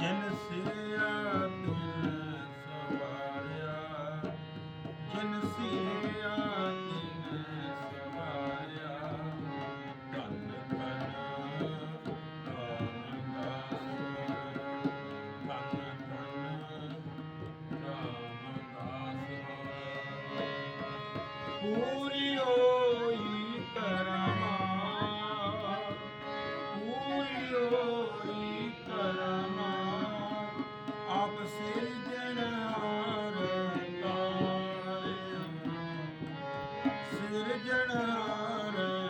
ਜਿਨ ਸਿਆ ਦਿਨ ਸਵਾਰਿਆ ਜਿਨ ਸਿਆ ਦਿਨ ਸਵਾਰਿਆ ਧੰਨ ਧੰਨ ਰਾਮਦਾਸ ਧੰਨ ਧੰਨ ਰਾਮਦਾਸ ਸਿਰਜਣਾ